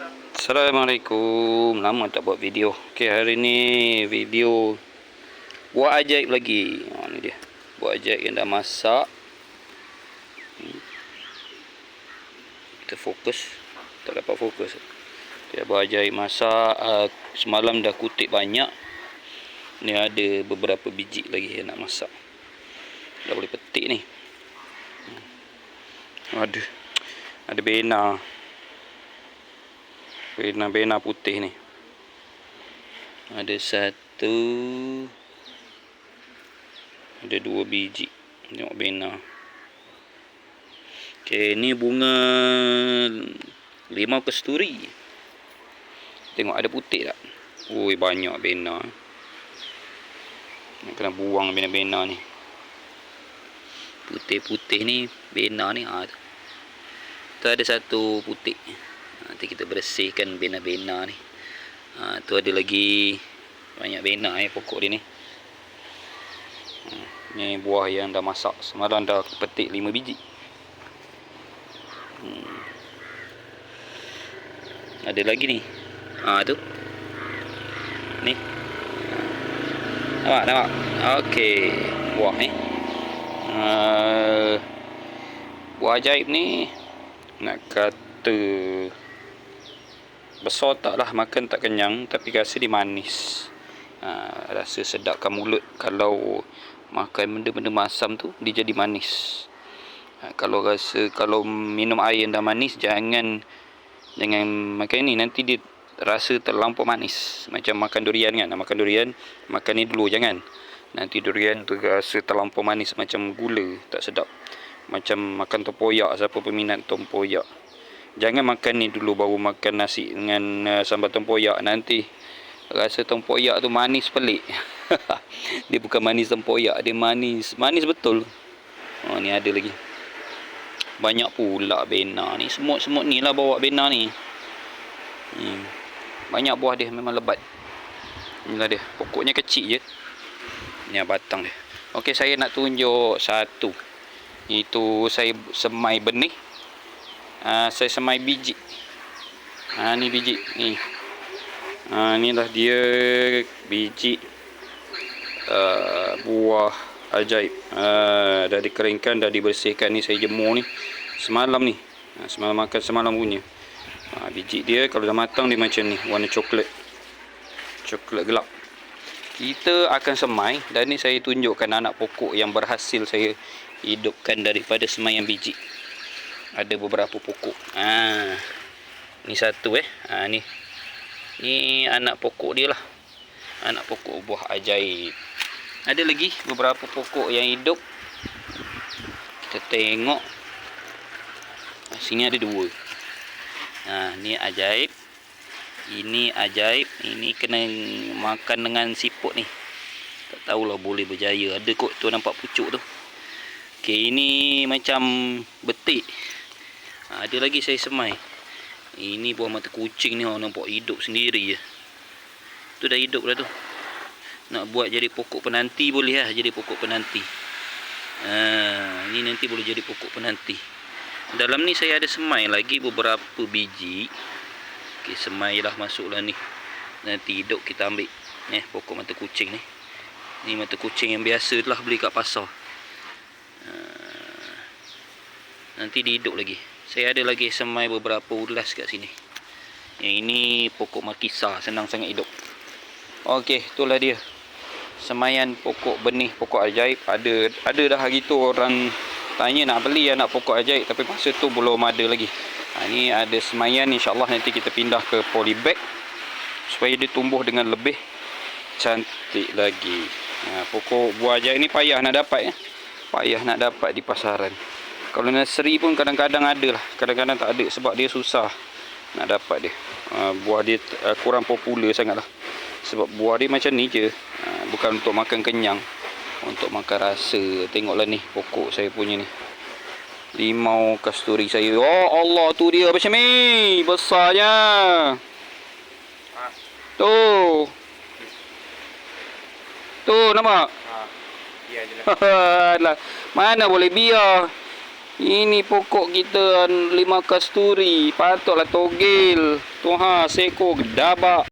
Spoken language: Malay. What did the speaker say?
Assalamualaikum. Lama tak buat video. Okey, hari ni video buat ajaib lagi. Ha ni dia. Buat ajaib yang dah masak. Hmm. Kita fokus. Tak dapat fokus. Dia buat ajaib masak. Uh, semalam dah kutip banyak. Ni ada beberapa biji lagi yang nak masak. Dah boleh petik ni. Hmm. Ada. Ada bena. Bena-bena putih ni. Ada satu. Ada dua biji. Tengok bena. Okey, ni bunga limau kesturi. Tengok ada putih tak? Ui, banyak bena. Nak kena buang bena-bena ni. Putih-putih ni, bena ni. Ha, tu. tu ada satu putih. Nanti kita bersihkan bena-bena ni. Ha, tu ada lagi banyak bena eh pokok dia ni. Ha, ni buah yang dah masak. Semalam dah petik 5 biji. Hmm. Ada lagi ni. Ha tu. Ni. Nampak, nampak. Okey, buah ni. Uh, buah ajaib ni nak kata besar taklah makan tak kenyang tapi rasa dia manis. Ha, rasa sedapkan mulut. Kalau makan benda-benda masam tu dia jadi manis. Ha, kalau rasa kalau minum air yang dah manis jangan jangan makan ni. Nanti dia rasa terlampau manis. Macam makan durian kan. Makan durian makan ni dulu jangan. Nanti durian tu rasa terlampau manis macam gula tak sedap. Macam makan tempoyak siapa peminat tempoyak jangan makan ni dulu baru makan nasi dengan uh, sambal tempoyak nanti. Rasa tempoyak tu manis pelik. Dia bukan manis tempoyak dia manis manis betul. Oh ni ada lagi. Banyak pula bena ni. Semut-semut ni lah bawa bena ni. Hmm. banyak buah dia memang lebat. Inilah dia. Pokoknya kecil je. Ni batang dia. Ok saya nak tunjuk satu. Itu saya semai benih uh, saya semai biji. Ha, ni biji ni. Ha, ni lah dia biji uh, buah ajaib. Uh, dah dikeringkan dah dibersihkan ni saya jemur ni. Semalam ni. Ha, semalam makan semalam punya. Ha, biji dia kalau dah matang dia macam ni warna coklat. Coklat gelap. Kita akan semai dan ni saya tunjukkan anak pokok yang berhasil saya hidupkan daripada semaian biji ada beberapa pokok. Ha. Ni satu eh. Ha ni. Ni anak pokok dia lah. Anak pokok buah ajaib. Ada lagi beberapa pokok yang hidup. Kita tengok. Sini ada dua. Ha ni ajaib. Ini ajaib. Ini kena makan dengan siput ni. Tak tahulah boleh berjaya. Ada kot tu nampak pucuk tu. Okey, ini macam betik ha, ada lagi saya semai. Ini buah mata kucing ni orang nampak hidup sendiri je. Tu dah hidup dah tu. Nak buat jadi pokok penanti boleh lah jadi pokok penanti. Ha, ini nanti boleh jadi pokok penanti. Dalam ni saya ada semai lagi beberapa biji. Ok semai lah masuk lah ni. Nanti hidup kita ambil eh pokok mata kucing ni. Ni mata kucing yang biasa lah beli kat pasar. Ha, nanti dihidup lagi saya ada lagi semai beberapa ulas kat sini. Yang ini pokok makisa senang sangat hidup. Okey, itulah dia. Semaian pokok benih pokok ajaib. Ada ada dah hari tu orang tanya nak beli anak pokok ajaib tapi masa tu belum ada lagi. Ha, ini ada semaian insyaAllah nanti kita pindah ke polybag supaya dia tumbuh dengan lebih cantik lagi. Ha, pokok buah ajaib ni payah nak dapat ya. payah nak dapat di pasaran kalau nursery pun kadang-kadang ada lah kadang-kadang tak ada sebab dia susah nak dapat dia. Uh, buah dia uh, kurang popular sangat lah sebab buah dia macam ni je. Uh, bukan untuk makan kenyang. Untuk makan rasa. Tengoklah ni pokok saya punya ni. Limau kasturi saya. Oh Allah tu dia macam ni. Besarnya. Ha. tu. Tu nampak? Ha. biar je lah. Mana boleh biar Ini pokok kita lima kasturi. Patutlah togel. Tu ha seko gedabak.